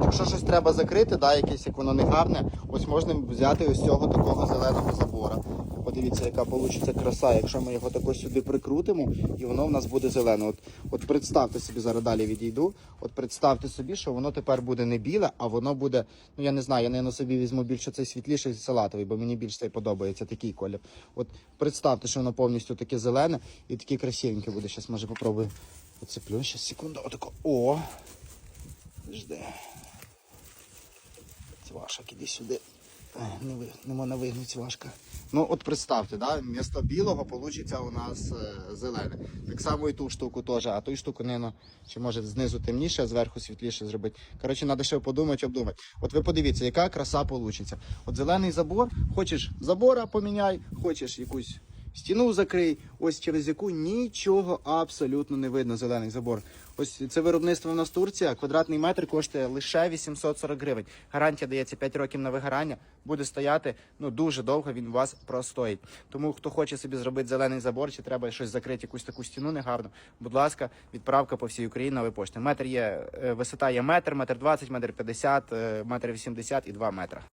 Якщо щось треба закрити, да, якесь як воно не гарне, ось можна взяти ось цього такого зеленого забора. Подивіться, яка вийде краса, якщо ми його тако сюди прикрутимо, і воно в нас буде зелене. От, от представте собі, зараз далі відійду. От представте собі, що воно тепер буде не біле, а воно буде, ну я не знаю, я не на собі візьму більше цей світліший салатовий, бо мені більше цей подобається такий колір. От представте, що воно повністю таке зелене і таке красивеньке буде. Зараз може попробую. Оцеплю, зараз секунду, отако. О! Жди. Цвашок, іди сюди. Не, ви, не можна вигнути цвашка. Ну, от представте, да, вмісто білого вийде у нас е, зелене. Так само і ту штуку теж, а ту штуку не, ну, чи може знизу темніше, а зверху світліше зробити. Коротше, треба ще подумати, обдумати. От ви подивіться, яка краса вийде. От зелений забор, хочеш забора поміняй, хочеш якусь стіну закрий, ось через яку нічого абсолютно не видно. Зелений забор. Ось це виробництво в нас Турція. Квадратний метр коштує лише 840 гривень. Гарантія дається 5 років на вигорання. Буде стояти ну дуже довго. Він у вас простоїть. Тому хто хоче собі зробити зелений забор, чи треба щось закрити, якусь таку стіну негарну. Будь ласка, відправка по всій Україні нової пошти. Метр є е, висота є метр, метр двадцять, метр п'ятдесят, е, метр вісімдесят і два метра.